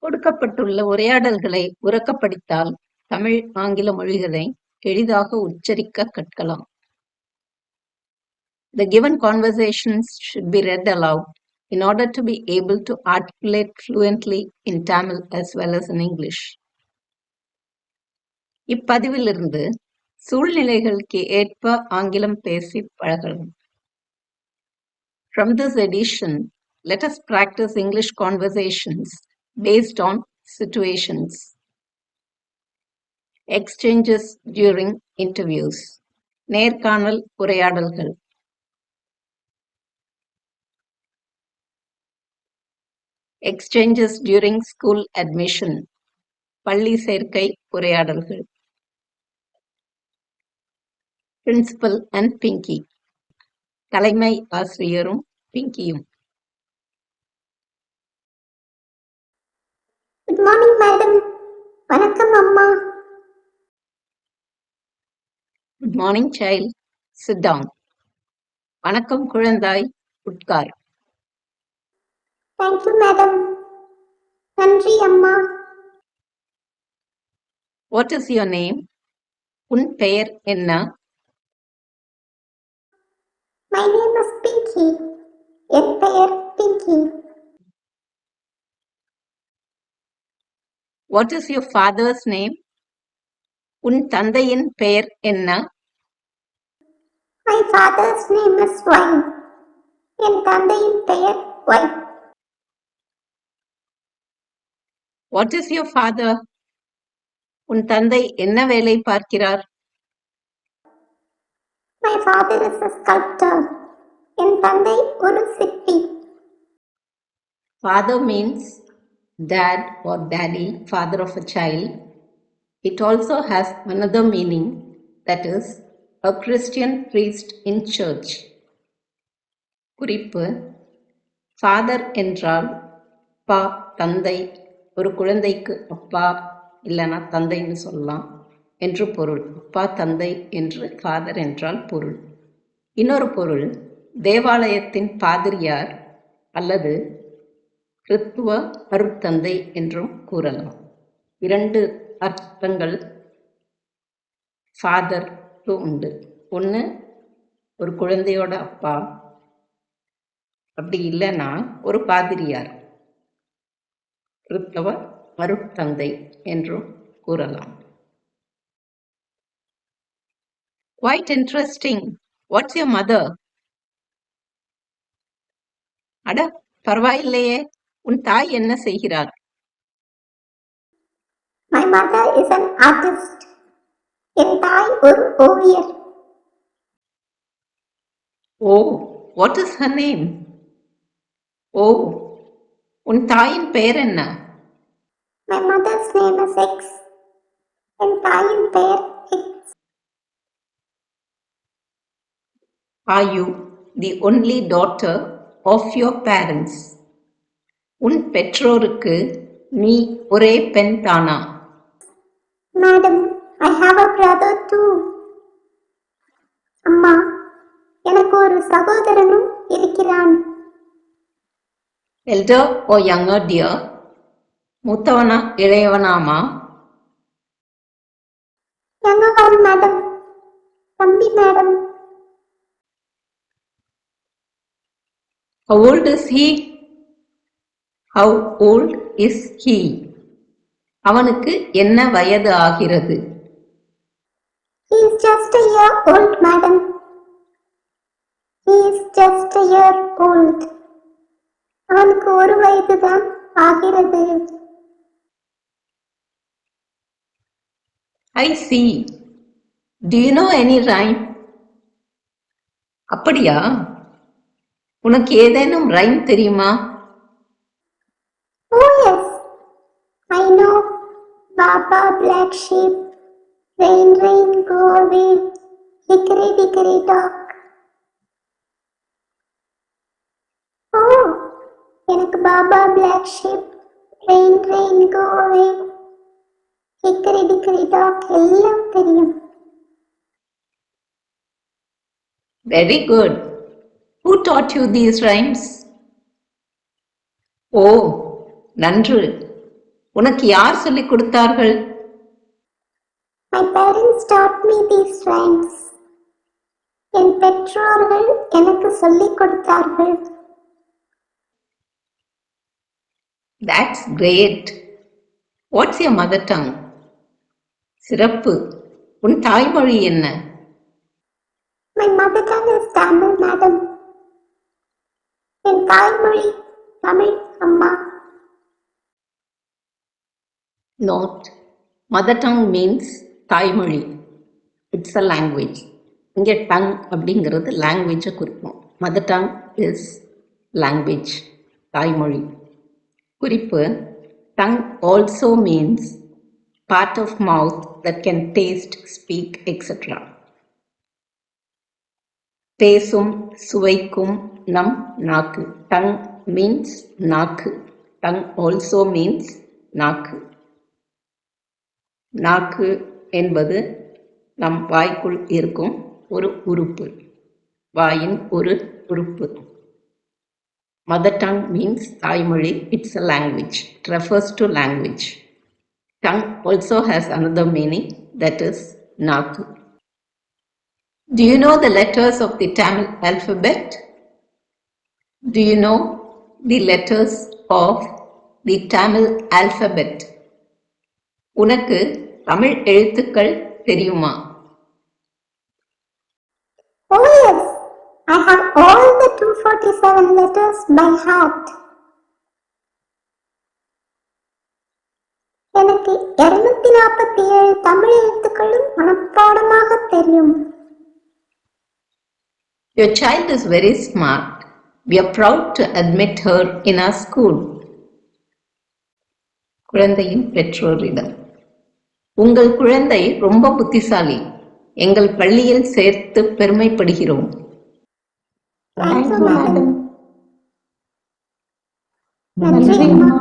கொடுக்கப்பட்டுள்ள உரையாடல்களை உரக்கப் படித்தால் தமிழ், ஆங்கில மொழிகளை எளிதாக உச்சரிக்கக் கற்கலாம். The given conversations should be read aloud in order to be able to articulate fluently in Tamil as well as in English. இப்பதிவிலிருந்து சூழ்நிலைகளுக்கு ஏற்ப ஆங்கிலம் பேசிப் பழகலாம். From this edition, let us practice English conversations based on situations. Exchanges during interviews. நேர்காணல் உரையாடல்கள் Exchanges during school admission. பள்ளி சேர்க்கை உரையாடல்கள் பிரின்சிபல் அண்ட் பிங்கி தலைமை ஆசிரியரும் பிங்கியும் குட் மார்னிங் மேடம் வணக்கம் அம்மா. Good morning child sit down வணக்கம் குழந்தாய். உட்கார். தேங்க்யூ மேடம் நன்றி அம்மா. வாட் இஸ் யுவர் நேம் உன் பெயர் என்ன? மை நேம் இஸ் பிங்கி என் பெயர் Pinky what is your father's name உன் தந்தையின் பெயர் என்ன? My father's name is Wine என் தந்தையின் பெயர் Wine what is your father உன் தந்தை என்ன வேலை பார்க்கிறார்? My father is a sculptor என் தந்தை ஒரு சிற்பி. Father means dad or daddy, father of a child. It also has another meaning that is a Christian priest in church. குறிப்பு father என்றால் அப்பா தந்தை ஒரு குழந்தைக்கு அப்பா இல்லைன்னா தந்தைன்னு சொல்லலாம் என்று பொருள் அப்பா தந்தை என்று ஃபாதர் என்றால் பொருள் இன்னொரு பொருள் தேவாலயத்தின் பாதிரியார் அல்லது கிறித்துவ அருட்தந்தை என்றும் கூறலாம். இரண்டு அர்த்தங்கள் ஃபாதருக்கு உண்டு. ஒன்று ஒரு குழந்தையோட அப்பா. அப்படி இல்லைன்னா ஒரு பாதிரியார். கிறித்தவ அருட்தந்தை என்றும் கூறலாம். Quite interesting what's your mother அட பரவாயில்லையே. உன் தாய் என்ன செய்கிறார் my mother is an artist என் தாய் ஒரு ஓவியர். Oh what is her name oh உன் தாயின் பெயர் என்ன? My mother's name is X என் தாயின் பெயர் X are you the only daughter of your parents உன் பெற்றோருக்கு நீ ஒரே பெண் தானா? Madam I have a brother too அம்மா எனக்கு ஒரு சகோதரனும் இருக்கிறான். எல்டர் ஓ யங்கர் டியர் மூத்தவனா இளையவனாமா? யங்கவர் மேடம் தம்பி madam How old is he? How old is he? அவனுக்கு என்ன வயது ஆகிறது He is just a year old, madam. He is just a year old. அவனுக்கு ஒரு வயதுதான் ஆகிறது ஐ see. Do you know any rhyme? அப்படியா உனக்கு ஏதேனும் ரைம் தெரியுமா Baba black sheep, rain rain go away, hickory dickory dock. Oh, எனக்கு Baba black sheep, rain rain go away, hickory dickory dock எல்லாம் தெரியும் very good Who taught you these rhymes? ஓ நன்று உனக்கு யார் சொல்லிக் கொடுத்தார்கள் My parents taught me these rhymes. என் பெற்றோர்கள் எனக்கு சொல்லிக் கொடுத்தார்கள் That's great. What's your mother tongue? சிறப்பு உன் தாய்மொழி என்ன My mother tongue is Tamil, madam. என் தாய்மொழி தமிழ் அம்மா Note. Mother tongue means தாய்மொழி. இட்ஸ் அ லாங்குவேஜ் இங்கே டங் அப்படிங்கிறது லாங்குவேஜை குறிக்கும். மதர் டங் இஸ் லாங்குவேஜ் தாய்மொழி. குறிப்பு tongue also means part of mouth that can taste speak etcetera பேசும் சுவைக்கும் நம் நாக்கு. டங் மீன்ஸ் நாக்கு. டங் ஆல்சோ மீன்ஸ் நாக்கு. நாக்கு என்பது நம் வாய்க்குள் இருக்கும் ஒரு உறுப்பு வாயின் ஒரு உறுப்பு மதர் டங் மீன்ஸ் தாய்மொழி it's a language refers to language tongue also has another meaning that is நாக்கு Do you know the letters of the Tamil alphabet? Do you know the letters of the Tamil alphabet? உனக்கு தமிழ் எழுத்துக்கள் தெரியுமா Oh yes, I have all the 247 letters by heart. எனக்கு இருநூத்தி நாற்பத்தி ஏழு தமிழ் எழுத்துக்களும் மனப்பாடமாக தெரியும் Your child is very smart. We are proud to admit her in our school. குழந்தையின் பெற்றோரிடம் உங்கள் குழந்தை ரொம்ப புத்திசாலி. எங்கள் பள்ளியில் சேர்த்து பெருமைப்படுகிறோம். நன்றி